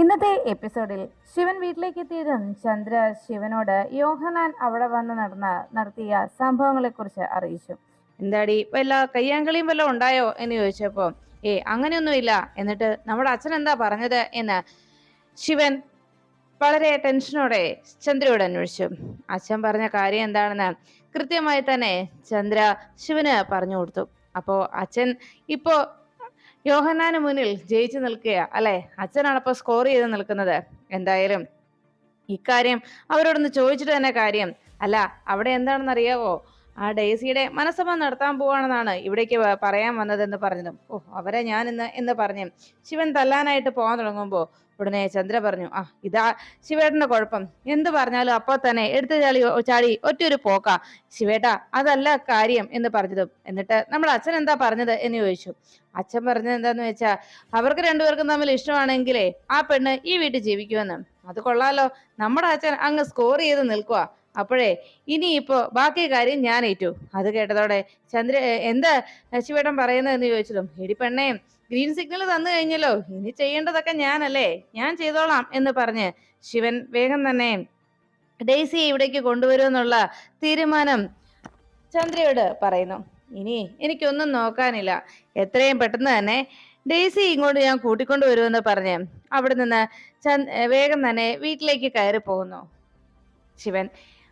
ഇന്നത്തെ എപ്പിസോഡിൽ ശിവൻ വീട്ടിലേക്ക് എത്തിയതും ചന്ദ്ര ശിവനോട് യോഹനാൻ അവിടെ വന്ന് നടന്ന നടത്തിയ സംഭവങ്ങളെക്കുറിച്ച് അറിയിച്ചു. എന്താടി വല്ല കയ്യാങ്കളിയും വല്ലതും ഉണ്ടായോ എന്ന് ചോദിച്ചപ്പോ ഏ അങ്ങനെയൊന്നുമില്ല. എന്നിട്ട് നമ്മുടെ അച്ഛൻ എന്താ പറഞ്ഞത്? എന്ന് ശിവൻ വളരെ ടെൻഷനോടെ ചന്ദ്രയോട് അന്വേഷിച്ചു. അച്ഛൻ പറഞ്ഞ കാര്യം എന്താണെന്ന് കൃത്യമായി തന്നെ ചന്ദ്ര ശിവന് പറഞ്ഞു കൊടുത്തു. അപ്പോ അച്ഛൻ ഇപ്പോ യോഹന്നാന് മുന്നിൽ ജയിച്ചു നിൽക്കുക. അല്ലെ? അച്ഛനാണ് സ്കോർ ചെയ്ത് നിൽക്കുന്നത്. എന്തായാലും ഇക്കാര്യം അവരോടൊന്ന് ചോദിച്ചിട്ട് തന്നെ കാര്യം. അല്ല അവിടെ എന്താണെന്ന് അറിയാവോ ആ ഡേസിയുടെ മനസ്സമ്മ നടത്താൻ പോവാണെന്നാണ് ഇവിടേക്ക് പറയാൻ വന്നതെന്ന് പറഞ്ഞതും. ഓ അവരെ ഞാൻ ഇന്ന് എന്ന് പറഞ്ഞു ശിവൻ തല്ലാനായിട്ട് പോകാൻ തുടങ്ങുമ്പോൾ ഉടനെ ചന്ദ്ര പറഞ്ഞു ആ ഇതാ ശിവേട്ടന്റെ കുഴപ്പം. എന്ത് പറഞ്ഞാലും അപ്പോൾ തന്നെ എടുത്തു ചാടി ചാടി ഒറ്റയൊരു പോക്ക. ശിവേട്ടാ അതല്ല കാര്യം എന്ന് പറഞ്ഞതും. എന്നിട്ട് നമ്മുടെ അച്ഛൻ എന്താ പറഞ്ഞത്? എന്ന് ചോദിച്ചു. അച്ഛൻ പറഞ്ഞത് എന്താന്ന് വെച്ചാ അവർക്ക് രണ്ടുപേർക്കും തമ്മിൽ ഇഷ്ടമാണെങ്കിലേ ആ പെണ്ണ് ഈ വീട്ടിൽ ജീവിക്കുമെന്ന്. അത് കൊള്ളാലോ. നമ്മുടെ അച്ഛൻ അങ്ങ് സ്കോർ ചെയ്ത് നിൽക്കുക അപ്പോഴേ ഇപ്പോ ബാക്കി കാര്യം ഞാൻ ഏറ്റു. അത് കേട്ടതോടെ ചന്ദ്ര എന്താ ശിവേട്ടൻ പറയുന്നതെന്ന് ചോദിച്ചതും എടി പെണ്ണേ ഗ്രീൻ സിഗ്നൽ തന്നു കഴിഞ്ഞല്ലോ ഇനി ചെയ്യേണ്ടതൊക്കെ ഞാനല്ലേ ഞാൻ ചെയ്തോളാം എന്ന് പറഞ്ഞ് ശിവൻ വേഗം തന്നെ ഡെയ്സിയെ ഇവിടേക്ക് കൊണ്ടുവരുമെന്നുള്ള തീരുമാനം ചന്ദ്രയോട് പറയുന്നു. ഇനി എനിക്കൊന്നും നോക്കാനില്ല. എത്രയും പെട്ടെന്ന് തന്നെ ഡെയ്സി ഇങ്ങോട്ട് ഞാൻ കൂട്ടിക്കൊണ്ടു വരുമെന്ന് പറഞ്ഞ് അവിടെ നിന്ന് വേഗം തന്നെ വീട്ടിലേക്ക് കയറി പോകുന്നു ശിവൻ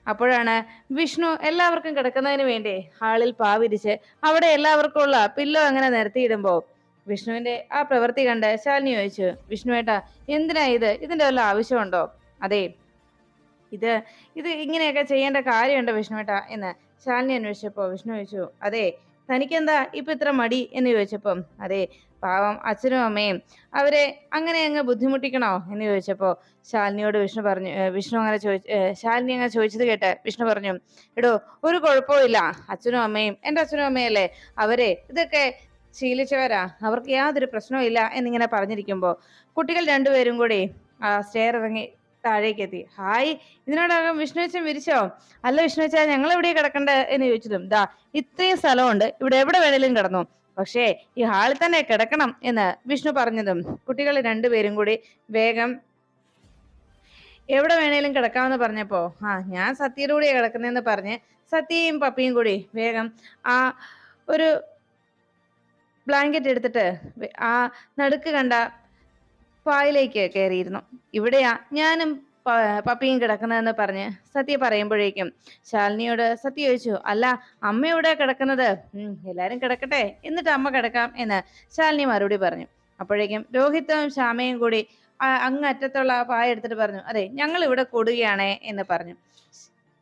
അപ്പോഴാണ് വിഷ്ണു എല്ലാവർക്കും കിടക്കുന്നതിന് വേണ്ടി ഹാളിൽ പാവിരിച്ച് അവിടെ എല്ലാവർക്കും ഉള്ള പില്ലോ അങ്ങനെ നിരത്തിയിടുമ്പോൾ വിഷ്ണുവിന്റെ ആ പ്രവൃത്തി കണ്ട് ശാലിനി ചോദിച്ചു വിഷ്ണു ഏട്ടാ എന്തിനാ ഇത്? ഇതിന്റെ വല്ല ആവശ്യമുണ്ടോ? അതെ ഇത് ഇത് ഇങ്ങനെയൊക്കെ ചെയ്യേണ്ട കാര്യമുണ്ടോ വിഷ്ണു ഏട്ടാ? എന്ന് ശാലിനി അന്വേഷിച്ചപ്പോൾ വിഷ്ണു ചോദിച്ചു അതെ തനിക്കെന്താ ഇപ്പൊ ഇത്ര മടി? എന്ന് ചോദിച്ചപ്പം അതെ പാവം അച്ഛനും അമ്മയും അവരെ അങ്ങനെ അങ്ങ് ബുദ്ധിമുട്ടിക്കണോ? എന്ന് ചോദിച്ചപ്പോ ശാലിനിയോട് വിഷ്ണു പറഞ്ഞു വിഷ്ണു അങ്ങനെ ചോദിച്ചു ശാലിനി അങ്ങനെ ചോദിച്ചത് കേട്ട് വിഷ്ണു പറഞ്ഞു എടോ ഒരു കുഴപ്പമില്ല അച്ഛനും അമ്മയും എന്റെ അച്ഛനും അമ്മയല്ലേ അവരെ ഇതൊക്കെ ശീലിച്ചവരാ. അവർക്ക് യാതൊരു പ്രശ്നവും ഇല്ല എന്നിങ്ങനെ പറഞ്ഞിരിക്കുമ്പോൾ കുട്ടികൾ രണ്ടുപേരും കൂടി സ്റ്റെയർ ഇറങ്ങി താഴേക്ക് എത്തി. ഹായ് ഇതിനോടകം വിഷ്ണുവച്ചൻ വിരിച്ചോ? അല്ല വിഷ്ണുവച്ച ഞങ്ങൾ എവിടെയാണ് കിടക്കണ്ടേ? എന്ന് ചോദിച്ചതും ദാ ഇത്രയും സ്ഥലമുണ്ട് ഇവിടെ എവിടെ വേണേലും കിടന്നു? പക്ഷേ ഈ ഹാളിൽ തന്നെ കിടക്കണം എന്ന് വിഷ്ണു പറഞ്ഞതും കുട്ടികൾ രണ്ടുപേരും കൂടി വേഗം എവിടെ വേണേലും കിടക്കാമെന്ന് പറഞ്ഞപ്പോ ആ ഞാൻ സത്യയുടെ കൂടെ കിടക്കുന്നതെന്ന് പറഞ്ഞ് സത്യയും പപ്പിയും കൂടി വേഗം ആ ഒരു ബ്ലാങ്കറ്റ് എടുത്തിട്ട് ആ നടുക്ക് കണ്ട പായിലേക്ക് കയറിയിരുന്നു. ഇവിടെയാ ഞാനും പപ്പിയും കിടക്കുന്നതെന്ന് പറഞ്ഞ് സത്യ പറയുമ്പോഴേക്കും ശാലിനിയോട് സത്യ ചോദിച്ചു അല്ല അമ്മ എവിടെ കിടക്കുന്നത്? എല്ലാരും കിടക്കട്ടെ എന്നിട്ട് അമ്മ കിടക്കാം എന്ന് ശാലിനി മറുപടി പറഞ്ഞു. അപ്പോഴേക്കും രോഹിത്തും ശ്യാമയും കൂടി അങ്ങ് അറ്റത്തുള്ള പായ എടുത്തിട്ട് പറഞ്ഞു അതെ ഞങ്ങൾ ഇവിടെ കൂടുകയാണേ എന്ന് പറഞ്ഞു.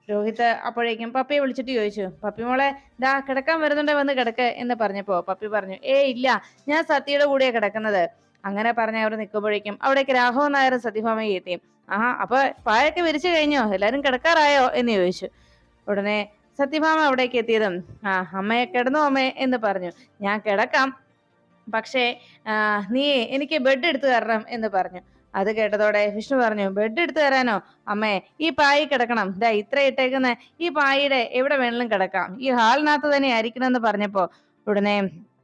രോഹിത് അപ്പോഴേക്കും പപ്പിയെ വിളിച്ചിട്ട് ചോദിച്ചു പപ്പി മോളെ ദാ കിടക്കാൻ വരുന്നുണ്ടേ വന്ന് കിടക്ക് എന്ന് പറഞ്ഞപ്പോ പപ്പി പറഞ്ഞു ഏ ഇല്ല ഞാൻ സത്യയുടെ കൂടെയാ കിടക്കുന്നത്. അങ്ങനെ പറഞ്ഞ അവർ നിൽക്കുമ്പോഴേക്കും അവിടേക്ക് രാഘവൻ നായർ സത്യഭാമയെ എത്തി. ആ അപ്പൊ പായൊക്കെ വിരിച്ചു കഴിഞ്ഞോ? എല്ലാരും കിടക്കാറായോ? എന്ന് ചോദിച്ചു. ഉടനെ സത്യഭാമ അവിടേക്ക് എത്തിയതും ആ അമ്മയെ കിടന്നു അമ്മേ? എന്ന് പറഞ്ഞു. ഞാൻ കിടക്കാം. പക്ഷേ നീ എനിക്ക് ബെഡ് എടുത്തു തരണം എന്ന് പറഞ്ഞു. അത് കേട്ടതോടെ വിഷ്ണു പറഞ്ഞു ബെഡ് എടുത്തു തരാനോ? അമ്മേ ഈ പായി കിടക്കണം. ദാ ഇത്ര ഇട്ടേക്കുന്ന. ഈ പായിയുടെ എവിടെ വേണമെങ്കിലും കിടക്കാം. ഈ ഹാളിനകത്ത് തന്നെ ആയിരിക്കണം എന്ന് പറഞ്ഞപ്പോ ഉടനെ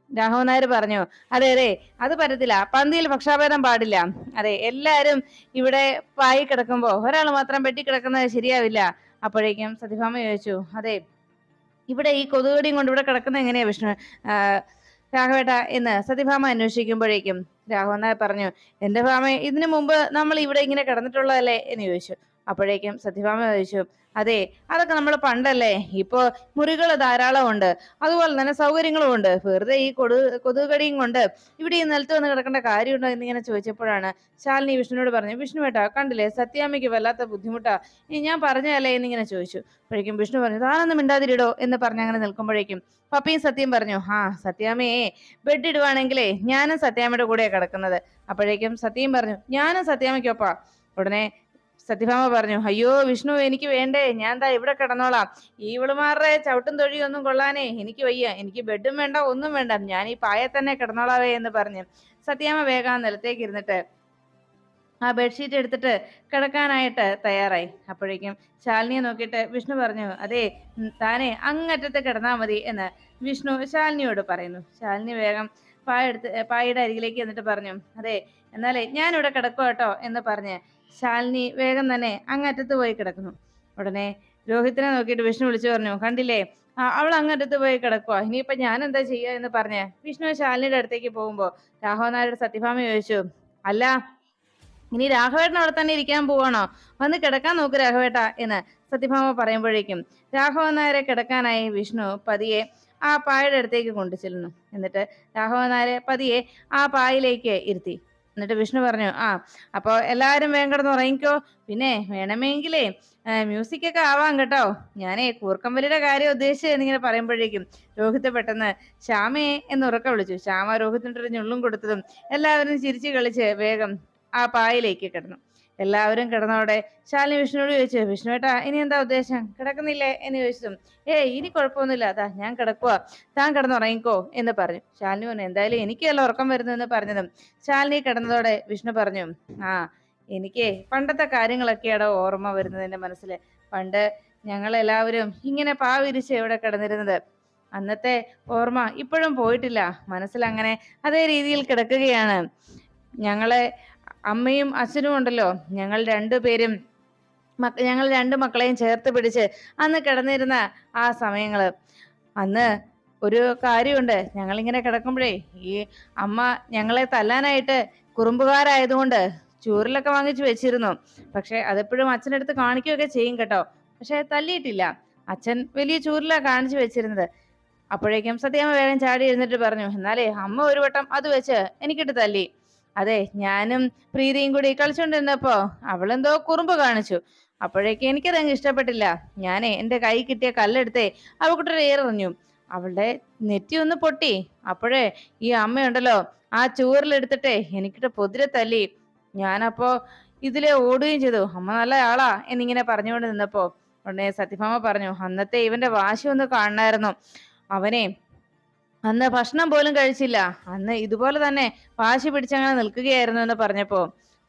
രാഘവൻ നായർ പറഞ്ഞു അതെ അതെ അത് പറ്റത്തില്ല. പന്തിയിൽ പക്ഷാഭേദം പാടില്ല. അതെ എല്ലാരും ഇവിടെ പായി കിടക്കുമ്പോ ഒരാൾ മാത്രം പെട്ടി കിടക്കുന്നത് ശരിയാവില്ല. അപ്പോഴേക്കും സത്യഭാമ ചോദിച്ചു അതെ ഇവിടെ ഈ കൊതുകടിയും കൊണ്ട് ഇവിടെ കിടക്കുന്നത് എങ്ങനെയാ വിഷ്ണു? രാഘവേട്ട എന്ന് സതിഭാമ അന്വേഷിക്കുമ്പോഴേക്കും രാഘവൻ നായർ പറഞ്ഞു എന്റെ ഭാമ ഇതിനു മുമ്പ് നമ്മൾ ഇവിടെ ഇങ്ങനെ കിടന്നിട്ടുള്ളതല്ലേ? എന്ന് ചോദിച്ചു. അപ്പോഴേക്കും സത്യഭാമ ചോദിച്ചു അതെ അതൊക്കെ നമ്മൾ പണ്ടല്ലേ? ഇപ്പോ മുറികൾ ധാരാളമുണ്ട്. അതുപോലെ തന്നെ സൗകര്യങ്ങളും ഉണ്ട്. വെറുതെ ഈ കൊടു കൊതുകടിയും കൊണ്ട് ഇവിടെ ഈ നിലത്ത് വന്ന് കിടക്കേണ്ട കാര്യമുണ്ടോ എന്നിങ്ങനെ ചോദിച്ചപ്പോഴാണ് ശാലിനി വിഷ്ണുവിനോട് പറഞ്ഞു വിഷ്ണു ഏട്ടാ കണ്ടില്ലേ? സത്യാമ്മയ്ക്ക് വല്ലാത്ത ബുദ്ധിമുട്ടാ. ഞാൻ പറഞ്ഞല്ലേ എന്നിങ്ങനെ ചോദിച്ചു. അപ്പോഴേക്കും വിഷ്ണു പറഞ്ഞു താനൊന്നും മിണ്ടാതിരിടോ എന്ന് പറഞ്ഞ് അങ്ങനെ നിൽക്കുമ്പോഴേക്കും പപ്പയും സത്യം പറഞ്ഞു ആ സത്യാമ്മയെ ബെഡ് ഇടുവാണെങ്കിലേ ഞാനും സത്യാമ്മയുടെ കൂടെയാണ് കിടക്കുന്നത്. അപ്പോഴേക്കും സത്യം പറഞ്ഞു ഞാനും സത്യാമ്മയ്ക്കൊപ്പാ. ഉടനെ സത്യഭാമ പറഞ്ഞു അയ്യോ വിഷ്ണു എനിക്ക് വേണ്ടേ ഞാൻ ദാ ഇവിടെ കിടന്നോളാം. ഇവളുമാരുടെ ചവിട്ടും തൊഴിയും ഒന്നും കൊള്ളാനേ എനിക്ക് വയ്യ. എനിക്ക് ബെഡും വേണ്ട ഒന്നും വേണ്ട. ഞാൻ ഈ പായ തന്നെ കിടന്നോളാവേ എന്ന് പറഞ്ഞു. സത്യാമ വേഗം നിലത്തേക്ക് ഇരുന്നിട്ട് ആ ബെഡ്ഷീറ്റ് എടുത്തിട്ട് കിടക്കാനായിട്ട് തയ്യാറായി. അപ്പോഴേക്കും ശാലിനിയെ നോക്കിയിട്ട് വിഷ്ണു പറഞ്ഞു അതെ താനെ അങ്ങറ്റത്ത് കിടന്നാൽ മതി എന്ന് വിഷ്ണു ശാലിനിയോട് പറയുന്നു. ശാലിനി വേഗം പായ എടുത്ത് പായയുടെ അരികിലേക്ക് എന്നിട്ട് പറഞ്ഞു അതെ എന്നാലേ ഞാനിവിടെ കിടക്കുക കേട്ടോ എന്ന് പറഞ്ഞ് ശാലിനി വേഗം തന്നെ അങ്ങറ്റത്ത് പോയി കിടക്കുന്നു. ഉടനെ രോഹിത്തിനെ നോക്കിയിട്ട് വിഷ്ണു വിളിച്ചു പറഞ്ഞു കണ്ടില്ലേ? അവൾ അങ്ങറ്റത്ത് പോയി കിടക്കുക ഇനിയിപ്പൊ ഞാൻ എന്താ ചെയ്യുക എന്ന് പറഞ്ഞ് വിഷ്ണു ശാലിനിയുടെ അടുത്തേക്ക് പോകുമ്പോൾ രാഘവൻ സത്യഭാമ ചോദിച്ചു അല്ല ഇനി രാഘവേട്ടൻ അവിടെ തന്നെ ഇരിക്കാൻ പോവാണോ? വന്ന് കിടക്കാൻ നോക്ക് രാഘവേട്ട എന്ന് സത്യഭാമ പറയുമ്പോഴേക്കും രാഘവൻ നായരെ കിടക്കാനായി വിഷ്ണു പതിയെ ആ പായയുടെ അടുത്തേക്ക് കൊണ്ടു ചെല്ലുന്നു എന്നിട്ട് രാഘവൻ നായരെ പതിയെ ആ പായയിലേക്ക് ഇരുത്തി. എന്നിട്ട് വിഷ്ണു പറഞ്ഞു ആ അപ്പോൾ എല്ലാവരും വേഗം കിടന്ന് ഉറങ്ങിക്കോ. പിന്നെ വേണമെങ്കിലേ മ്യൂസിക് ഒക്കെ ആവാം കേട്ടോ. ഞാനേ കൂർക്കമ്പലിയുടെ കാര്യം ഉദ്ദേശിച്ചെന്നിങ്ങനെ പറയുമ്പോഴേക്കും രോഹിത്ത് പെട്ടെന്ന് ശ്യാമയെ എന്ന് ഉറക്കം വിളിച്ചു. ശ്യാമ രോഹിത്തിന്റെ ഒരു ഞുള്ളും കൊടുത്തതും എല്ലാവരും ചിരിച്ചു കളിച്ച് വേഗം ആ പായയിലേക്ക് കിടന്നു. എല്ലാവരും കിടന്നോടെ ശാലിനി വിഷ്ണുവോട് ചോദിച്ചു വിഷ്ണുവേട്ടാ ഇനി എന്താ ഉദ്ദേശം? കിടക്കുന്നില്ലേ? എന്ന് ചോദിച്ചതും ഏയ് ഇനി കുഴപ്പമൊന്നുമില്ല. അതാ ഞാൻ കിടക്കുക താൻ കിടന്നുറങ്ങിക്കോ എന്ന് പറഞ്ഞു. ശാലിനി പറഞ്ഞു എന്തായാലും എനിക്കല്ല ഉറക്കം വരുന്നു എന്ന് പറഞ്ഞതും. ശാലിനി കിടന്നതോടെ വിഷ്ണു പറഞ്ഞു ആ എനിക്ക് പണ്ടത്തെ കാര്യങ്ങളൊക്കെയാണ് ഓർമ്മ വരുന്നത് എന്റെ മനസ്സിൽ. പണ്ട് ഞങ്ങൾ എല്ലാവരും ഇങ്ങനെ പാവിരിച്ച് എവിടെ കിടന്നിരുന്നത്? അന്നത്തെ ഓർമ്മ ഇപ്പോഴും പോയിട്ടില്ല. മനസ്സിൽ അങ്ങനെ അതേ രീതിയിൽ കിടക്കുകയാണ്. ഞങ്ങളെ അമ്മയും അച്ഛനും ഉണ്ടല്ലോ. ഞങ്ങൾ രണ്ടുപേരും മക്ക ഞങ്ങൾ രണ്ട് മക്കളെയും ചേർത്ത് പിടിച്ച് അന്ന് കിടന്നിരുന്ന ആ സമയങ്ങൾ. അന്ന് ഒരു കാര്യമുണ്ട്. ഞങ്ങളിങ്ങനെ കിടക്കുമ്പോഴേ ഈ അമ്മ ഞങ്ങളെ തല്ലാനായിട്ട് കുറുമ്പുകാരായതുകൊണ്ട് ചൂരിലൊക്കെ വാങ്ങിച്ചു വെച്ചിരുന്നു. പക്ഷെ അതെപ്പോഴും അച്ഛനടുത്ത് കാണിക്കുകയൊക്കെ ചെയ്യും കേട്ടോ. പക്ഷെ തല്ലിയിട്ടില്ല. അച്ഛൻ വലിയ ചൂരിലാ കാണിച്ചു വെച്ചിരുന്നത്. അപ്പോഴേക്കും സത്യാമ്മ വേഗം ചാടി എഴുന്നിട്ട് പറഞ്ഞു എന്നാലേ അമ്മ ഒരു വട്ടം അത് വെച്ച് എനിക്കിട്ട് തല്ലി. അതെ ഞാനും പ്രീതിയും കൂടി കളിച്ചോണ്ടിരുന്നപ്പോ അവളെന്തോ കുറുമ്പ് കാണിച്ചു. അപ്പോഴേക്കും എനിക്കതങ്ങ് ഇഷ്ടപ്പെട്ടില്ല. ഞാനേ എന്റെ കൈ കിട്ടിയ കല്ലെടുത്തേ അവക്കുട്ടൊരു ഏറെറിഞ്ഞു അവളുടെ നെറ്റി ഒന്ന് പൊട്ടി. അപ്പോഴേ ഈ അമ്മയുണ്ടല്ലോ ആ ചൂറിലെടുത്തിട്ടേ എനിക്കിട്ട് പൊതിരെ തല്ലി. ഞാനപ്പോ ഇതിലെ ഓടുകയും ചെയ്തു. അമ്മ നല്ല ആളാ എന്നിങ്ങനെ പറഞ്ഞുകൊണ്ട് നിന്നപ്പോ. ഉടനെ സത്യഭാമ പറഞ്ഞു അന്നത്തെ ഇവന്റെ വാശി ഒന്ന് കാണണമായിരുന്നു അവനെ അന്ന് ഭക്ഷണം പോലും കഴിച്ചില്ല. അന്ന് ഇതുപോലെ തന്നെ വാശി പിടിച്ചങ്ങനെ നിൽക്കുകയായിരുന്നു എന്ന് പറഞ്ഞപ്പോ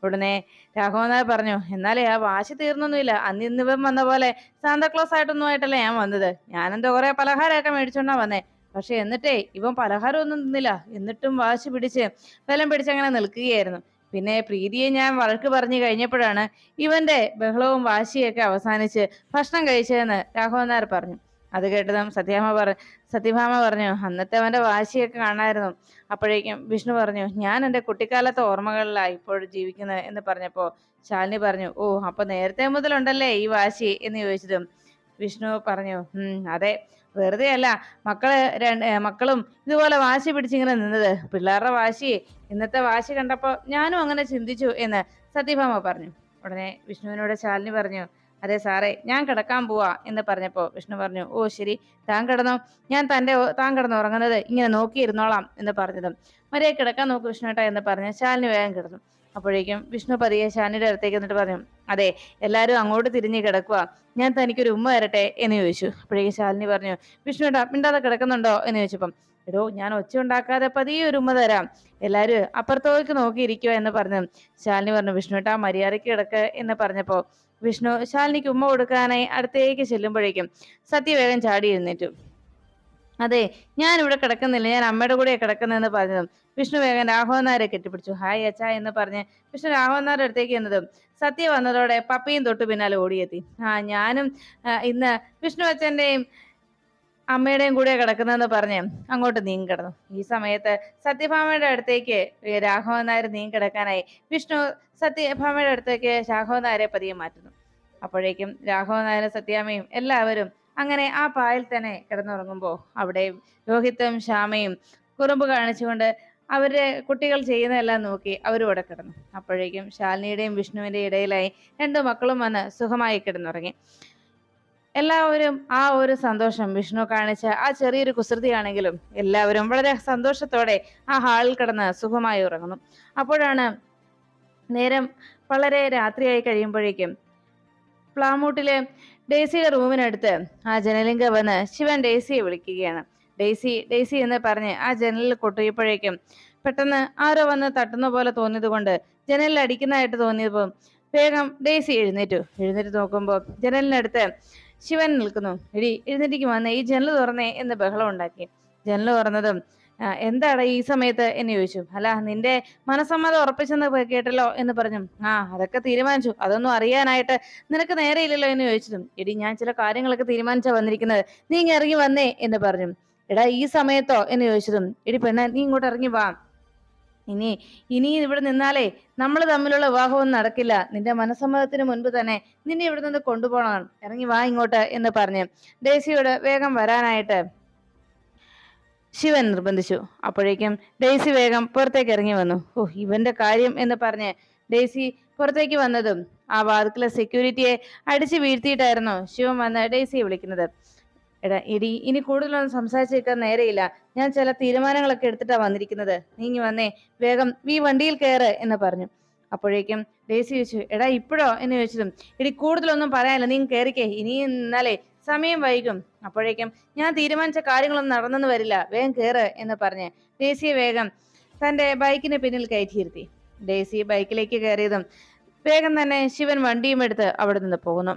ഉടനെ രാഘവനായ പറഞ്ഞു എന്നാലേ ആ വാശി തീർന്നൊന്നുമില്ല. അന്ന് ഇന്ന് ഇവൻ വന്ന പോലെ സാന്താക്ലോസ് ആയിട്ടൊന്നും ആയിട്ടല്ല ഞാൻ വന്നത്. ഞാനെന്തോ കുറെ പലഹാരമൊക്കെ മേടിച്ചോണ്ടാ വന്നേ. പക്ഷെ എന്നിട്ടേ ഇവൻ പലഹാരം ഒന്നും തിന്നില്ല. എന്നിട്ടും വാശി പിടിച്ച് ബലം പിടിച്ചങ്ങനെ നിൽക്കുകയായിരുന്നു. പിന്നെ പ്രീതിയെ ഞാൻ വഴക്ക് പറഞ്ഞു കഴിഞ്ഞപ്പോഴാണ് ഇവന്റെ ബഹളവും വാശിയൊക്കെ അവസാനിച്ച് ഭക്ഷണം കഴിച്ചതെന്ന് രാഘവൻ നായർ പറഞ്ഞു. അത് കേട്ടതും സത്യാമ്മ പറ സത്യഭാമ പറഞ്ഞു അന്നത്തെ അവന്റെ വാശിയൊക്കെ കാണായിരുന്നു. അപ്പോഴേക്കും വിഷ്ണു പറഞ്ഞു ഞാൻ എന്റെ കുട്ടിക്കാലത്തെ ഓർമ്മകളിലാണ് ഇപ്പോൾ ജീവിക്കുന്നത് എന്ന് പറഞ്ഞപ്പോൾ ശാലിനി പറഞ്ഞു ഓ അപ്പൊ നേരത്തെ മുതലുണ്ടല്ലേ ഈ വാശി? എന്ന് ചോദിച്ചതും വിഷ്ണു പറഞ്ഞു അതെ. വെറുതെ അല്ല മക്കൾ മക്കളും ഇതുപോലെ വാശി പിടിച്ചിങ്ങനെ നിന്നത്. പിള്ളേരുടെ വാശി ഇന്നത്തെ വാശി കണ്ടപ്പോൾ ഞാനും അങ്ങനെ ചിന്തിച്ചു എന്ന് സത്യഭാമ പറഞ്ഞു. ഉടനെ വിഷ്ണുവിനോട് ശാലിനി പറഞ്ഞു അതെ സാറേ ഞാൻ കിടക്കാൻ പോവാ എന്ന് പറഞ്ഞപ്പോ വിഷ്ണു പറഞ്ഞു ഓ ശരി താൻ കിടന്നോ ഞാൻ തന്റെ ഓ- താൻ കിടന്നു ഉറങ്ങുന്നത് ഇങ്ങനെ നോക്കിയിരുന്നോളാം എന്ന് പറഞ്ഞതും. മര്യാദ കിടക്കാൻ നോക്ക് വിഷ്ണുട്ടാ എന്ന് പറഞ്ഞ് ശാലിനി വേഗം കിടന്നു. അപ്പോഴേക്കും വിഷ്ണു പതിയെ ശാലിനിയുടെ അടുത്തേക്ക് എന്നിട്ട് പറഞ്ഞു അതെ എല്ലാവരും അങ്ങോട്ട് തിരിഞ്ഞ് കിടക്കുക ഞാൻ തനിക്കൊരു ഉമ്മ തരട്ടെ എന്ന് ചോദിച്ചു. അപ്പോഴേക്കും ശാലിനി പറഞ്ഞു വിഷ്ണുട്ടാ മിണ്ടാതെ കിടക്കുന്നുണ്ടോ? എന്ന് ചോദിച്ചപ്പം എടോ ഞാൻ ഒച്ച ഉണ്ടാക്കാതെ പതിയെ ഒരു ഉമ്മ തരാം എല്ലാവരും അപ്പുറത്തോക്ക് നോക്കിയിരിക്കുക എന്ന് പറഞ്ഞു ശാലിനി പറഞ്ഞു വിഷ്ണുട്ടാ മര്യാദയ്ക്ക് കിടക്ക് എന്ന് പറഞ്ഞപ്പോ വിഷ്ണു ശാലിനിക്ക് ഉമ്മ കൊടുക്കാനായി അടുത്തേക്ക് ചെല്ലുമ്പോഴേക്കും സത്യവേഗം ചാടി എഴുന്നേറ്റു. അതെ ഞാൻ ഇവിടെ കിടക്കുന്നില്ല. ഞാൻ അമ്മയുടെ കൂടെ കിടക്കുന്നതെന്ന് പറഞ്ഞതും വിഷ്ണു വേഗൻ രാഘവൻ നായരെ കെട്ടിപ്പിടിച്ചു. ഹായ് അച്ഛ എന്ന് പറഞ്ഞ് വിഷ്ണു രാഘവൻ നായരുടെ അടുത്തേക്ക് എന്നതും സത്യ വന്നതോടെ പപ്പയും തൊട്ടു പിന്നാലെ ഓടിയെത്തി. ആ ഞാനും ഇന്ന് വിഷ്ണു അച്ഛന്റെയും അമ്മയുടെയും കൂടെ കിടക്കുന്നതെന്ന് പറഞ്ഞ് അങ്ങോട്ട് നീങ്ങി കിടന്നു. ഈ സമയത്ത് സത്യഭാമയുടെ അടുത്തേക്ക് രാഘവൻ നായർ നീങ്ങി കിടക്കാനായി വിഷ്ണു സത്യഭാമയുടെ അടുത്തേക്ക് രാഘവൻ നായരെ പതിയെ മാറ്റുന്നു. അപ്പോഴേക്കും രാഘവൻ നായരും സത്യാമ്മയും എല്ലാവരും അങ്ങനെ ആ പായിൽ തന്നെ കിടന്നുറങ്ങുമ്പോൾ അവിടെ രോഹിത്തും ശ്യാമയും കുറുമ്പ് കാണിച്ചുകൊണ്ട് അവരുടെ കുട്ടികൾ ചെയ്യുന്നതെല്ലാം നോക്കി അവരും അവിടെ കിടന്നു. അപ്പോഴേക്കും ശാലിനിയുടെയും വിഷ്ണുവിന്റെയും ഇടയിലായി രണ്ടു മക്കളും വന്ന് സുഖമായി കിടന്നുറങ്ങി. എല്ലാവരും ആ ഒരു സന്തോഷം വിഷ്ണു കാണിച്ച ആ ചെറിയൊരു കുസൃതിയാണെങ്കിലും എല്ലാവരും വളരെ സന്തോഷത്തോടെ ആ ഹാളിൽ കിടന്ന് സുഖമായി ഉറങ്ങുന്നു. അപ്പോഴാണ് നേരം വളരെ രാത്രിയായി കഴിയുമ്പോഴേക്കും പ്ലാമൂട്ടിലെ ഡേസിയുടെ റൂമിനടുത്ത് ആ ജനലിങ്ക വന്ന് ശിവൻ ഡേസിയെ വിളിക്കുകയാണ്. ഡേസി ഡേസി എന്ന് പറഞ്ഞ് ആ ജനലിൽ കൊട്ടിയപ്പോഴേക്കും പെട്ടെന്ന് ആരോ വന്ന് തട്ടുന്ന പോലെ തോന്നിയത് കൊണ്ട് ജനലിൽ അടിക്കുന്നതായിട്ട് തോന്നിയപ്പോൾ വേഗം ഡേസി എഴുന്നേറ്റു. എഴുന്നേറ്റ് നോക്കുമ്പോൾ ജനലിനടുത്ത് ശിവൻ നിൽക്കുന്നു. എടി എഴുന്നേറ്റിക്ക് വന്നേ ഈ ജനൽ തുറന്നേ എന്ന് ബഹളം ഉണ്ടാക്കി. ജനൽ തുറന്നതും എന്താണ് ഈ സമയത്ത് എന്ന് ചോദിച്ചു. അല്ല നിന്റെ മനസ്സമ്മതം ഉറപ്പിച്ചെന്ന് കേട്ടല്ലോ എന്ന് പറഞ്ഞു. ആ അതൊക്കെ തീരുമാനിച്ചു. അതൊന്നും അറിയാനായിട്ട് നിനക്ക് നേരെയില്ലല്ലോ എന്ന് ചോദിച്ചതും. എടി ഞാൻ ചില കാര്യങ്ങളൊക്കെ തീരുമാനിച്ചാ വന്നിരിക്കുന്നത്. നീ ഇങ്ങ് ഇറങ്ങി വന്നേ എന്ന് പറഞ്ഞു. എടാ ഈ സമയത്തോ എന്ന് ചോദിച്ചതും. എടി പെണ്ണ നീ ഇങ്ങോട്ട് ഇറങ്ങി വാ. ഇനി ഇനി ഇവിടെ നിന്നാലേ നമ്മൾ തമ്മിലുള്ള വിവാഹമൊന്നും നടക്കില്ല. നിന്റെ മനസ്സമ്മതത്തിന് മുൻപ് തന്നെ നിന്നെ ഇവിടെ നിന്ന് കൊണ്ടുപോകണം. ഇറങ്ങി വാ ഇങ്ങോട്ട് എന്ന് പറഞ്ഞ് ഡേസിയോട് വേഗം വരാനായിട്ട് ശിവൻ നിർബന്ധിച്ചു. അപ്പോഴേക്കും ഡേസി വേഗം പുറത്തേക്ക് ഇറങ്ങി വന്നു. ഓ ഇവന്റെ കാര്യം എന്ന് പറഞ്ഞ് ഡേസി പുറത്തേക്ക് വന്നതും ആ വാതിക്കിലെ സെക്യൂരിറ്റിയെ അടിച്ചു വീഴ്ത്തിയിട്ടായിരുന്നു ശിവൻ വന്ന് ഡേസിയെ വിളിക്കുന്നത്. എടാ ഇടി ഇനി കൂടുതലൊന്നും സംസാരിച്ചേക്കാൻ നേരെയില്ല. ഞാൻ ചില തീരുമാനങ്ങളൊക്കെ എടുത്തിട്ടാ വന്നിരിക്കുന്നത്. നീങ്ങി വന്നേ വേഗം ഈ വണ്ടിയിൽ കയറ് എന്ന് പറഞ്ഞു. അപ്പോഴേക്കും ഡേസി ചോദിച്ചു എടാ ഇപ്പോഴോ? എന്ന് ചോദിച്ചതും എടി കൂടുതലൊന്നും പറയാനില്ല നീ കയറിക്കേ ഇനി ഇന്നലെ സമയം വൈകും. അപ്പോഴേക്കും ഞാൻ തീരുമാനിച്ച കാര്യങ്ങളൊന്നും നടന്നെന്ന് വരില്ല വേഗം കയറ് എന്ന് പറഞ്ഞ് ഡേസിയെ വേഗം തന്റെ ബൈക്കിന് പിന്നിൽ കയറ്റിയിരുത്തി. ഡേസി ബൈക്കിലേക്ക് കയറിയതും വേഗം തന്നെ ശിവൻ വണ്ടിയും എടുത്ത് അവിടെ നിന്ന് പോകുന്നു.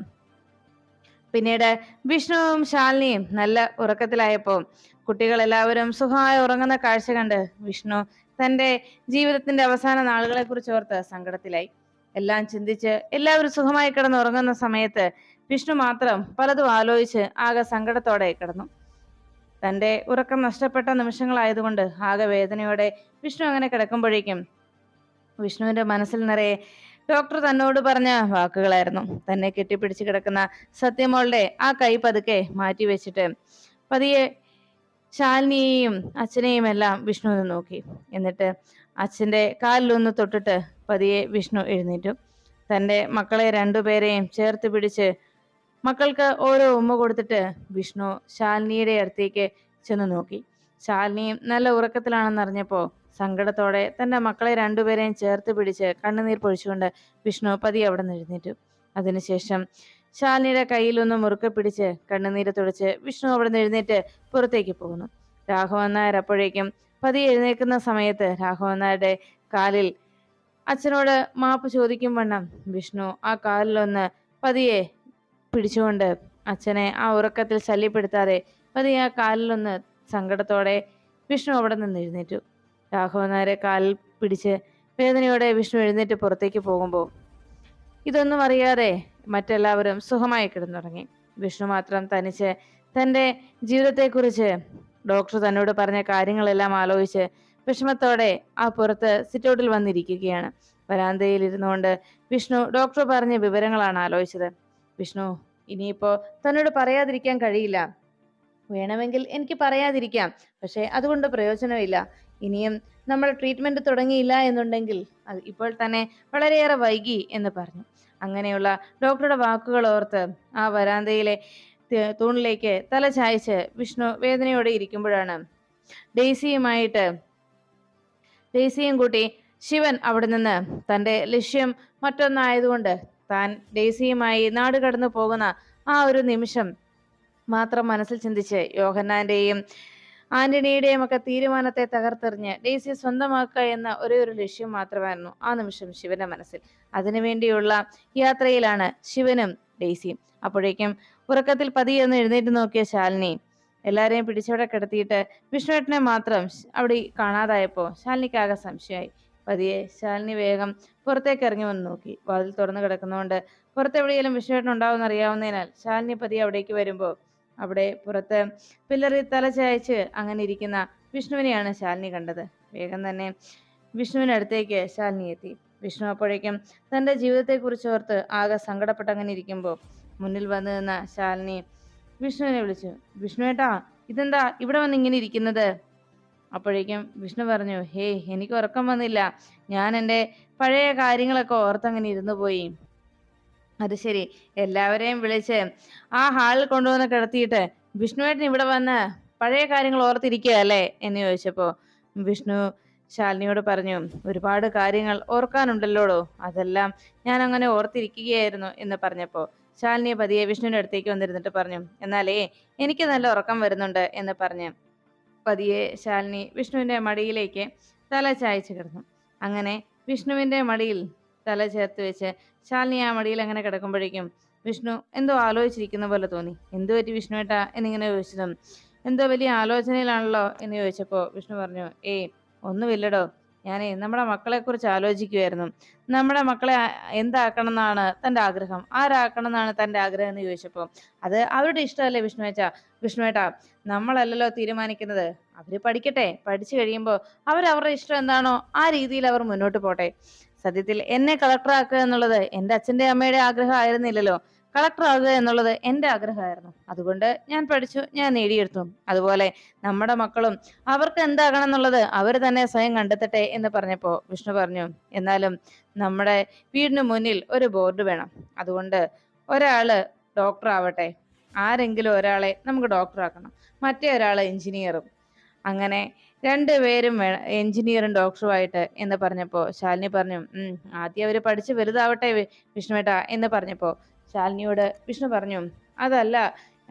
പിന്നീട് വിഷ്ണുവും ശാലിനിയും നല്ല ഉറക്കത്തിലായപ്പോൾ കുട്ടികൾ എല്ലാവരും സുഖമായി ഉറങ്ങുന്ന കാഴ്ച കണ്ട് വിഷ്ണു തന്റെ ജീവിതത്തിന്റെ അവസാന നാളുകളെ കുറിച്ച് ഓർത്ത് സങ്കടത്തിലായി. എല്ലാം ചിന്തിച്ച് എല്ലാവരും സുഖമായി കിടന്ന് ഉറങ്ങുന്ന സമയത്ത് വിഷ്ണു മാത്രം പലതും ആലോചിച്ച് ആകെ സങ്കടത്തോടെ കിടന്നു. തന്റെ ഉറക്കം നഷ്ടപ്പെട്ട നിമിഷങ്ങളായതുകൊണ്ട് ആകെ വേദനയോടെ വിഷ്ണു അങ്ങനെ കിടക്കുമ്പോഴേക്കും വിഷ്ണുവിന്റെ മനസ്സിൽ നിറയെ ഡോക്ടർ തന്നോട് പറഞ്ഞ വാക്കുകളായിരുന്നു. തന്നെ കെട്ടിപ്പിടിച്ച് കിടക്കുന്ന സത്യമോളുടെ ആ കൈ പതുക്കെ മാറ്റിവെച്ചിട്ട് പതിയെ ശാലിനിയെയും അച്ഛനെയും എല്ലാം വിഷ്ണു നോക്കി. എന്നിട്ട് അച്ഛന്റെ കാലിലൊന്ന് തൊട്ടിട്ട് പതിയെ വിഷ്ണു എഴുന്നേറ്റു. തന്റെ മക്കളെ രണ്ടുപേരെയും ചേർത്ത് പിടിച്ച് മക്കൾക്ക് ഓരോ ഉമ്മ കൊടുത്തിട്ട് വിഷ്ണു ശാലിനിയുടെ അടുത്തേക്ക് ചെന്ന് നോക്കി. ശാലിനിയും നല്ല ഉറക്കത്തിലാണെന്നറിഞ്ഞപ്പോൾ സങ്കടത്തോടെ തന്റെ മക്കളെ രണ്ടുപേരെയും ചേർത്ത് പിടിച്ച് കണ്ണുനീർ പൊഴിച്ചുകൊണ്ട് വിഷ്ണു പതി അവിടെ നിന്നിരുന്നിട്ടു അതിനുശേഷം ശാലിനിയുടെ കയ്യിലൊന്ന് മുറുക്കെ പിടിച്ച് കണ്ണുനീര് തുടച്ച് വിഷ്ണു അവിടെ നിന്ന് എഴുന്നേറ്റ് പുറത്തേക്ക് പോകുന്നു. രാഘവൻ നായർ അപ്പോഴേക്കും പതിയെ എഴുന്നേൽക്കുന്ന സമയത്ത് രാഘവൻ നായരുടെ കാലിൽ അച്ഛനോട് മാപ്പ് ചോദിക്കും വണ്ണം വിഷ്ണു ആ കാലിലൊന്ന് പതിയെ പിടിച്ചുകൊണ്ട് അച്ഛനെ ആ ഉറക്കത്തിൽ ശല്യപ്പെടുത്താതെ പതിയെ ആ കാലിലൊന്ന് സങ്കടത്തോടെ വിഷ്ണു അവിടെ നിന്ന് എഴുന്നേറ്റു. രാഘവൻ നായരെ കാലിൽ പിടിച്ച് വേദനയോടെ വിഷ്ണു എഴുന്നേറ്റ് പുറത്തേക്ക് പോകുമ്പോൾ ഇതൊന്നും അറിയാതെ മറ്റെല്ലാവരും സുഖമായി കിടന്നുറങ്ങി. വിഷ്ണു മാത്രം തനിച്ച് തന്റെ ജീവിതത്തെക്കുറിച്ച് ഡോക്ടർ തന്നോട് പറഞ്ഞ കാര്യങ്ങളെല്ലാം ആലോചിച്ച് വിഷമത്തോടെ ആ പുറത്ത് സിറ്റൗട്ടിൽ വന്നിരിക്കുകയാണ്. വരാന്തയിൽ ഇരുന്നുകൊണ്ട് വിഷ്ണു ഡോക്ടർ പറഞ്ഞ വിവരങ്ങളാണ് ആലോചിച്ചത്. വിഷ്ണു ഇനിയിപ്പോ തന്നോട് പറയാതിരിക്കാൻ കഴിയില്ല. വേണമെങ്കിൽ എനിക്ക് പറയാതിരിക്കാം. പക്ഷേ അതുകൊണ്ട് പ്രയോജനമില്ല. ഇനിയും നമ്മൾ ട്രീറ്റ്മെന്റ് തുടങ്ങിയില്ല എന്നുണ്ടെങ്കിൽ അത് ഇപ്പോൾ തന്നെ വളരെയേറെ വൈകി എന്ന് പറഞ്ഞു. അങ്ങനെയുള്ള ഡോക്ടറുടെ വാക്കുകൾ ഓർത്ത് ആ വരാന്തയിലെ തൂണിലേക്ക് തല ചായച്ച് വിഷ്ണു വേദനയോടെ ഇരിക്കുമ്പോഴാണ് ഡെയ്സിയുമായിട്ട് ഡെയ്സിയും കൂട്ടി ശിവൻ അവിടെ നിന്ന് തന്റെ ലക്ഷ്യം മറ്റൊന്നായതുകൊണ്ട് താൻ ഡെയ്സിയുമായി നാട് കടന്നു പോകുന്ന ആ ഒരു നിമിഷം മാത്രം മനസ്സിൽ ചിന്തിച്ച് യോഹന്നാന്റെയും ആന്റണിയുടെയും ഒക്കെ തീരുമാനത്തെ തകർത്തെറിഞ്ഞ് ഡെയ്സിയെ സ്വന്തമാക്കുക എന്ന ഒരേ ഒരു ലക്ഷ്യം മാത്രമായിരുന്നു ആ നിമിഷം ശിവന്റെ മനസ്സിൽ. അതിനുവേണ്ടിയുള്ള യാത്രയിലാണ് ശിവനും ഡെയ്സിയും അപ്പോഴേക്കും ഉറക്കത്തിൽ പതിയെ ഒന്ന് എഴുന്നേറ്റ് നോക്കിയ ശാലിനി എല്ലാരെയും പിടിച്ചവിടെ കിടത്തിയിട്ട് വിഷ്ണുവേട്ടനെ മാത്രം അവിടെ കാണാതായപ്പോൾ ശാലിനിക്കാകെ സംശയമായി. പതിയെ ശാലിനി വേഗം പുറത്തേക്ക് ഇറങ്ങി വന്ന് നോക്കി. വാതിൽ തുറന്നു കിടക്കുന്നതുകൊണ്ട് പുറത്തെവിടെയെങ്കിലും വിഷ്ണുവേട്ടൻ ഉണ്ടാവുമെന്ന് അറിയാവുന്നതിനാൽ ശാലിനി പതിയെ അവിടേക്ക് വരുമ്പോൾ അവിടെ പുറത്ത് പില്ലറിൽ തല ചായച്ച് അങ്ങനെ ഇരിക്കുന്ന വിഷ്ണുവിനെയാണ് ശാലിനി കണ്ടത്. വേഗം തന്നെ വിഷ്ണുവിനടുത്തേക്ക് ശാലിനി എത്തി. വിഷ്ണു അപ്പോഴേക്കും തന്റെ ജീവിതത്തെക്കുറിച്ച് ഓർത്ത് ആകെ സങ്കടപ്പെട്ടങ്ങനെ ഇരിക്കുമ്പോൾ മുന്നിൽ വന്നു നിന്ന ശാലിനി വിഷ്ണുവിനെ വിളിച്ചു. വിഷ്ണു ഏട്ടാ ഇതെന്താ ഇവിടെ വന്ന് ഇങ്ങനെ ഇരിക്കുന്നത്? അപ്പോഴേക്കും വിഷ്ണു പറഞ്ഞു ഹേയ് എനിക്ക് ഉറക്കം വന്നില്ല. ഞാൻ എന്റെ പഴയ കാര്യങ്ങളൊക്കെ ഓർത്തങ്ങനെ ഇരുന്നു പോയി. അത് ശരി. എല്ലാവരെയും വിളിച്ച് ആ ഹാളിൽ കൊണ്ടുവന്ന് കിടത്തിയിട്ട് വിഷ്ണുവേട്ടൻ ഇവിടെ വന്ന് പഴയ കാര്യങ്ങൾ ഓർത്തിരിക്കുക അല്ലേ? എന്ന് ചോദിച്ചപ്പോൾ വിഷ്ണു ശാലിനിയോട് പറഞ്ഞു ഒരുപാട് കാര്യങ്ങൾ ഓർക്കാനുണ്ടല്ലോടോ? അതെല്ലാം ഞാൻ അങ്ങനെ ഓർത്തിരിക്കുകയായിരുന്നു എന്ന് പറഞ്ഞപ്പോൾ ശാലിനിയെ പതിയെ വിഷ്ണുവിന്റെ അടുത്തേക്ക് വന്നിരുന്നിട്ട് പറഞ്ഞു എന്നാലേ എനിക്ക് നല്ല ഉറക്കം വരുന്നുണ്ട് എന്ന് പറഞ്ഞ് പതിയെ ശാലിനി വിഷ്ണുവിന്റെ മടിയിലേക്ക് തല ചായച്ചു കിടന്നു. അങ്ങനെ വിഷ്ണുവിന്റെ മടിയിൽ തല ചേർത്ത് വെച്ച് ശാലിനി ആ മടിയിൽ അങ്ങനെ കിടക്കുമ്പോഴേക്കും വിഷ്ണു എന്തോ ആലോചിച്ചിരിക്കുന്ന പോലെ തോന്നി. എന്തു പറ്റി വിഷ്ണു ഏട്ടാ? എന്നിങ്ങനെ ചോദിച്ചതും എന്തോ വലിയ ആലോചനയിലാണല്ലോ? എന്ന് ചോദിച്ചപ്പോൾ വിഷ്ണു പറഞ്ഞു ഏയ് ഒന്നുമില്ലടോ. ഞാൻ നമ്മുടെ മക്കളെക്കുറിച്ച് ആലോചിക്കുമായിരുന്നു നമ്മുടെ മക്കളെ എന്താക്കണം എന്നാണ് തന്റെ ആഗ്രഹം. ആരാക്കണം എന്നാണ് തന്റെ ആഗ്രഹം എന്ന് ചോദിച്ചപ്പോൾ അത് അവരുടെ ഇഷ്ടമല്ലേ വിഷ്ണുവേച്ച വിഷ്ണുവേട്ടാ നമ്മളല്ലല്ലോ തീരുമാനിക്കുന്നത്. അവർ പഠിക്കട്ടെ. പഠിച്ചു കഴിയുമ്പോൾ അവരവരുടെ ഇഷ്ടം എന്താണോ ആ രീതിയിൽ അവർ മുന്നോട്ട് പോട്ടെ. സത്യത്തിൽ എന്നെ കളക്ടറാക്കുക എന്നുള്ളത് എന്റെ അച്ഛന്റെ അമ്മയുടെ ആഗ്രഹം ആയിരുന്നില്ലല്ലോ കളക്ടർ ആകുക എന്നുള്ളത് എന്റെ ആഗ്രഹമായിരുന്നു. അതുകൊണ്ട് ഞാൻ പഠിച്ചു ഞാൻ നേടിയെടുത്തു. അതുപോലെ നമ്മുടെ മക്കളും അവർക്ക് എന്താകണം എന്നുള്ളത് അവർ തന്നെ സ്വയം കണ്ടെത്തട്ടെ എന്ന് പറഞ്ഞപ്പോൾ വിഷ്ണു പറഞ്ഞു എന്നാലും നമ്മുടെ വീടിന് മുന്നിൽ ഒരു ബോർഡ് വേണം. അതുകൊണ്ട് ഒരാൾ ഡോക്ടർ ആവട്ടെ. ആരെങ്കിലും ഒരാളെ നമുക്ക് ഡോക്ടർ ആക്കണം. മറ്റേ ഒരാൾ എഞ്ചിനീയറും അങ്ങനെ രണ്ടുപേരും വേണം എഞ്ചിനീയറും ഡോക്ടറുമായിട്ട് എന്ന് പറഞ്ഞപ്പോൾ ശാലിനി പറഞ്ഞു "ഉം, ആദ്യം അവർ പഠിച്ച് വലുതാവട്ടെ വിഷ്ണുവേട്ട എന്ന് പറഞ്ഞപ്പോൾ ശാലിനിയോട് വിഷ്ണു പറഞ്ഞു അതല്ല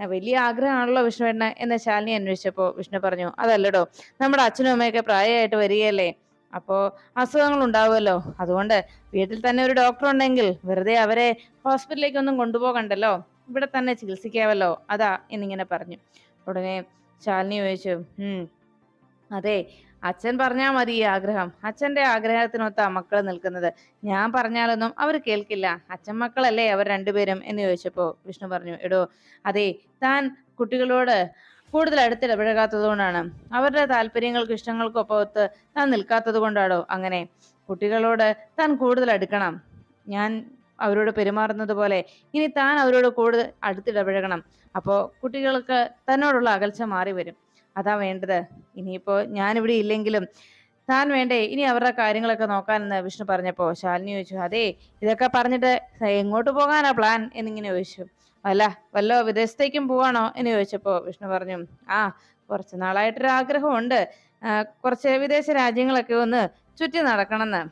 വലിയ ആഗ്രഹമാണല്ലോ വിഷ്ണുവേട്ടന് എന്ന് ശാലിനി അന്വേഷിച്ചപ്പോൾ വിഷ്ണു പറഞ്ഞു അതല്ലടോ നമ്മുടെ അച്ഛനും അമ്മയൊക്കെ പ്രായമായിട്ട് വരികയല്ലേ അപ്പോൾ അസുഖങ്ങൾ ഉണ്ടാവുമല്ലോ അതുകൊണ്ട് വീട്ടിൽ തന്നെ ഒരു ഡോക്ടർ ഉണ്ടെങ്കിൽ വെറുതെ അവരെ ഹോസ്പിറ്റലിലേക്ക് ഒന്നും കൊണ്ടുപോകണ്ടല്ലോ. ഇവിടെ തന്നെ ചികിത്സിക്കാമല്ലോ അതാ എന്നിങ്ങനെ പറഞ്ഞു. ഉടനെ ശാലിനി ചോദിച്ചു അതെ അച്ഛൻ പറഞ്ഞാൽ മതി ഈ ആഗ്രഹം. അച്ഛന്റെ ആഗ്രഹത്തിനൊത്ത മക്കൾ നിൽക്കുന്നത്. ഞാൻ പറഞ്ഞാലൊന്നും അവർ കേൾക്കില്ല. അച്ഛൻ മക്കളല്ലേ അവർ രണ്ടുപേരും എന്ന് ചോദിച്ചപ്പോ വിഷ്ണു പറഞ്ഞു എടോ അതെ താൻ കുട്ടികളോട് കൂടുതൽ അടുത്തിടപഴകാത്തത് കൊണ്ടാണ് അവരുടെ താല്പര്യങ്ങൾക്കും ഇഷ്ടങ്ങൾക്കും ഒപ്പത്ത് താൻ നിൽക്കാത്തത് കൊണ്ടാണോ അങ്ങനെ കുട്ടികളോട് താൻ കൂടുതൽ അടുക്കണം. ഞാൻ അവരോട് പെരുമാറുന്നത് പോലെ ഇനി താൻ അവരോട് കൂടുതൽ അടുത്തിടപഴകണം. അപ്പോൾ കുട്ടികൾക്ക് തന്നോടുള്ള അകൽച്ച മാറി വരും. അതാ വേണ്ടത്. ഇനിയിപ്പോൾ ഞാനിവിടെ ഇല്ലെങ്കിലും താൻ വേണ്ടേ ഇനി അവരുടെ കാര്യങ്ങളൊക്കെ നോക്കാനെന്ന് വിഷ്ണു പറഞ്ഞപ്പോൾ ശാലിനി ചോദിച്ചു അതെ ഇതൊക്കെ പറഞ്ഞിട്ട് എങ്ങോട്ട് പോകാനാ പ്ലാൻ എന്നിങ്ങനെ ചോദിച്ചു. അല്ല വല്ലോ വിദേശത്തേക്കും പോവാണോ? എന്ന് ചോദിച്ചപ്പോൾ വിഷ്ണു പറഞ്ഞു ആ കുറച്ച് നാളായിട്ടൊരു ആഗ്രഹമുണ്ട്. കുറച്ച് വിദേശ രാജ്യങ്ങളൊക്കെ ഒന്ന് ചുറ്റി നടക്കണമെന്ന്.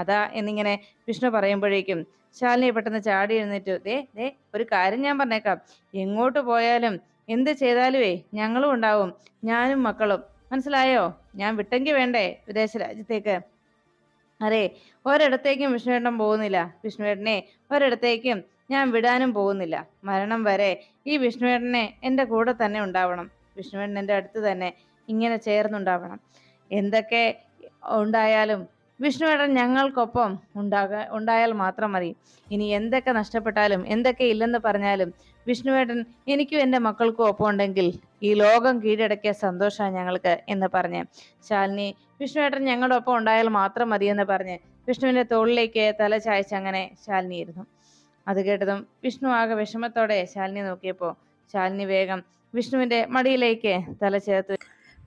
അതാ എന്നിങ്ങനെ വിഷ്ണു പറയുമ്പോഴേക്കും ശാലിനി പെട്ടെന്ന് ചാടി എഴുന്നേറ്റു. ദേ ദേ ഒരു കാര്യം ഞാൻ പറഞ്ഞേക്കാം. എങ്ങോട്ട് പോയാലും എന്ത് ചെയ്താലുവേ ഞങ്ങളും ഉണ്ടാവും ഞാനും മക്കളും. മനസ്സിലായോ? ഞാൻ വിട്ടെങ്കിൽ വേണ്ടേ വിദേശ രാജ്യത്തേക്ക്? അതെ ഒരിടത്തേക്കും വിഷ്ണുവേട്ടൻ പോകുന്നില്ല. വിഷ്ണുവേട്ടനെ ഒരിടത്തേക്കും ഞാൻ വിടാനും പോകുന്നില്ല. മരണം വരെ ഈ വിഷ്ണുവേട്ടനെ എന്റെ കൂടെ തന്നെ ഉണ്ടാവണം. വിഷ്ണുവേട്ടൻ എന്റെ അടുത്ത് തന്നെ ഇങ്ങനെ ചേർന്നുണ്ടാവണം. എന്തൊക്കെ ഉണ്ടായാലും വിഷ്ണുവേട്ടൻ ഞങ്ങൾക്കൊപ്പം ഉണ്ടാക ഉണ്ടായാൽ മാത്രം മതി. ഇനി എന്തൊക്കെ നഷ്ടപ്പെട്ടാലും എന്തൊക്കെ ഇല്ലെന്ന് പറഞ്ഞാലും വിഷ്ണുവേട്ടൻ എനിക്കും എന്റെ മക്കൾക്കും ഒപ്പം ഉണ്ടെങ്കിൽ ഈ ലോകം കീഴടക്കിയ സന്തോഷമാണ് ഞങ്ങൾക്ക് എന്ന് പറഞ്ഞ്. ശാലിനി വിഷ്ണുവേട്ടൻ ഞങ്ങളുടെ ഒപ്പം ഉണ്ടായാൽ മാത്രം മതിയെന്ന് പറഞ്ഞ് വിഷ്ണുവിന്റെ തോളിലേക്ക് തല ചായച്ച് അങ്ങനെ ശാലിനി ഇരുന്നു. അത് കേട്ടതും വിഷ്ണു ആകെ വിഷമത്തോടെ ശാലിനി നോക്കിയപ്പോൾ ശാലിനി വേഗം വിഷ്ണുവിന്റെ മടിയിലേക്ക് തല ചേർത്ത്.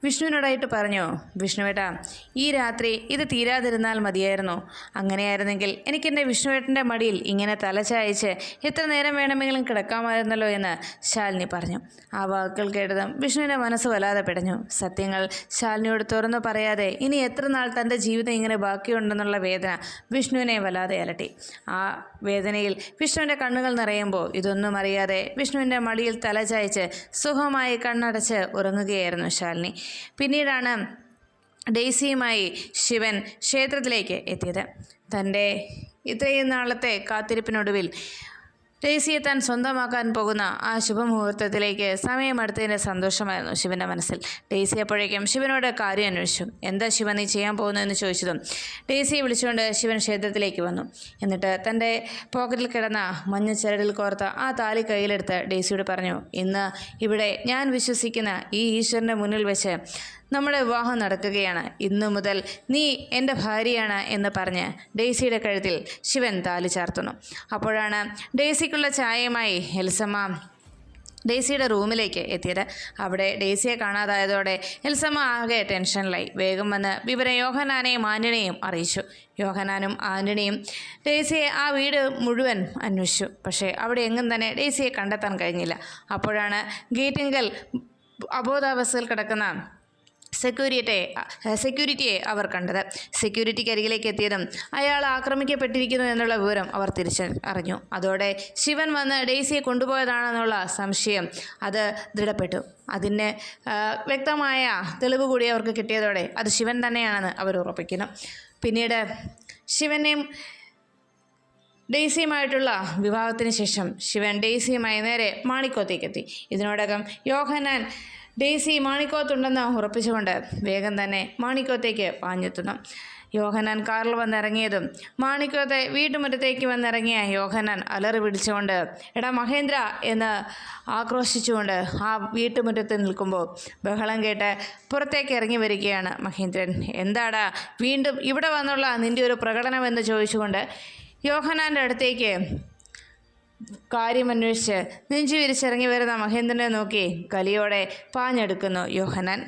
വിഷ്ണുവിനോടായിട്ട് പറഞ്ഞു? വിഷ്ണുവേട്ടാ ഈ രാത്രി ഇത് തീരാതിരുന്നാൽ മതിയായിരുന്നു. അങ്ങനെയായിരുന്നെങ്കിൽ എനിക്കെന്റെ വിഷ്ണുവേട്ടന്റെ മടിയിൽ ഇങ്ങനെ തലച്ചായച്ച് എത്ര നേരം വേണമെങ്കിലും കിടക്കാമായിരുന്നല്ലോ എന്ന് ശാലിനി പറഞ്ഞു. ആ വാക്കുകൾ കേട്ടതും വിഷ്ണുവിന്റെ മനസ്സ് വല്ലാതെ പിടഞ്ഞു. സത്യങ്ങൾ ശാലിനിയോട് തുറന്നു പറയാതെ ഇനി എത്ര നാൾ തന്റെ ജീവിതം ഇങ്ങനെ ബാക്കിയുണ്ടെന്നുള്ള വേദന വിഷ്ണുവിനെ വല്ലാതെ അലട്ടി. ആ വേദനയിൽ വിഷ്ണുവിന്റെ കണ്ണുകൾ നിറയുമ്പോൾ ഇതൊന്നും അറിയാതെ വിഷ്ണുവിന്റെ മടിയിൽ തലചായച്ച് സുഖമായി കണ്ണടച്ച് ഉറങ്ങുകയായിരുന്നു ശാലിനി. പിന്നീടാണ് ഡെയ്സിയുമായി ശിവൻ ക്ഷേത്രത്തിലേക്ക് എത്തിയത്. തന്റെ ഇത്രയും നാളത്തെ കാത്തിരിപ്പിനൊടുവിൽ ഡേസിയെ താൻ സ്വന്തമാക്കാൻ പോകുന്ന ആ ശുഭമുഹൂർത്തത്തിലേക്ക് സമയമെടുത്തതിന്റെ സന്തോഷമായിരുന്നു ശിവന്റെ മനസ്സിൽ. ഡേസി അപ്പോഴേക്കും ശിവനോട് കാര്യം അന്വേഷിച്ചു. എന്താ ശിവൻ നീ ചെയ്യാൻ പോകുന്നതെന്ന് ചോദിച്ചതും ഡേസിയെ വിളിച്ചുകൊണ്ട് ശിവൻ ക്ഷേത്രത്തിലേക്ക് വന്നു. എന്നിട്ട് തന്റെ പോക്കറ്റിൽ കിടന്ന മഞ്ഞ ചരടിൽ കോർത്ത ആ താലി കയ്യിലെടുത്ത് ഡേസിയോട് പറഞ്ഞു ഇന്ന് ഇവിടെ ഞാൻ വിശ്വസിക്കുന്ന ഈ ഈശ്വരന്റെ മുന്നിൽ വെച്ച് നമ്മുടെ വിവാഹം നടക്കുകയാണ്. ഇന്നു മുതൽ നീ എന്റെ ഭാര്യയാണ് എന്ന് പറഞ്ഞ് ഡേസിയുടെ കഴുത്തിൽ ശിവൻ താലി ചാർത്തുന്നു. അപ്പോഴാണ് ഡേസിക്കുള്ള ചായയുമായി എൽസമ്മ ഡേസിയുടെ റൂമിലേക്ക് എത്തിയത്. അവിടെ ഡേസിയെ കാണാതായതോടെ എൽസമ്മ ആകെ ടെൻഷനിലായി. വേഗം വന്ന് വിവരം യോഹനാനെയും ആന്റണിയെയും അറിയിച്ചു. യോഹനാനും ആന്റണിയും ഡേസിയെ ആ വീട് മുഴുവൻ അന്വേഷിച്ചു. പക്ഷേ അവിടെ എങ്ങും തന്നെ ഡേസിയെ കണ്ടെത്താൻ കഴിഞ്ഞില്ല. അപ്പോഴാണ് ഗേറ്റിങ്കൽ അബോധാവസ്ഥയിൽ കിടക്കുന്ന സെക്യൂരിറ്റിയെ സെക്യൂരിറ്റിയെ അവർ കണ്ടത്. സെക്യൂരിറ്റിക്ക് അരികിലേക്ക് എത്തിയതും അയാൾ ആക്രമിക്കപ്പെട്ടിരിക്കുന്നു എന്നുള്ള വിവരം അവർ തിരിച്ച് അറിഞ്ഞു അതോടെ ശിവൻ വന്ന് ഡെയ്സിയെ കൊണ്ടുപോയതാണെന്നുള്ള സംശയം അത് ദൃഢപ്പെട്ടു. അതിന് വ്യക്തമായ തെളിവ് കൂടി അവർക്ക് കിട്ടിയതോടെ അത് ശിവൻ തന്നെയാണെന്ന് അവർ ഉറപ്പിക്കുന്നു. പിന്നീട് ശിവനെയും ഡെയ്സിയുമായിട്ടുള്ള വിവാഹത്തിന് ശേഷം ശിവൻ ഡെയ്സിയുമായി നേരെ മാണിക്കോത്തേക്കെത്തി ഇതിനോടകം യോഹനാൻ ഡെയ്സി മാണിക്കോത്തുണ്ടെന്ന് ഉറപ്പിച്ചുകൊണ്ട് വേഗം തന്നെ മാണിക്കോത്തേക്ക് പാഞ്ഞെത്തുന്നു. യോഹനാൻ കാറിൽ വന്നിറങ്ങിയതും മാണിക്കോത്തെ വീട്ടുമുറ്റത്തേക്ക് വന്നിറങ്ങിയ യോഹനാൻ അലറി പിടിച്ചുകൊണ്ട് എടാ മഹേന്ദ്ര എന്ന് ആക്രോശിച്ചുകൊണ്ട് ആ വീട്ടുമുറ്റത്ത് നിൽക്കുമ്പോൾ ബഹളം കേട്ട് പുറത്തേക്ക് ഇറങ്ങി വരികയാണ് മഹേന്ദ്രൻ. എന്താടാ വീണ്ടും ഇവിടെ വന്നുള്ള നിന്റെ ഒരു പ്രകടനം എന്ന് ചോദിച്ചുകൊണ്ട് യോഹനാന്റെ അടുത്തേക്ക് കാര്യമന്വേഷിച്ച് നെഞ്ചു വിരിച്ചിറങ്ങി വരുന്ന മഹേന്ദ്രനെ നോക്കി കലിയോടെ പാഞ്ഞെടുക്കുന്നു യോഹനാൻ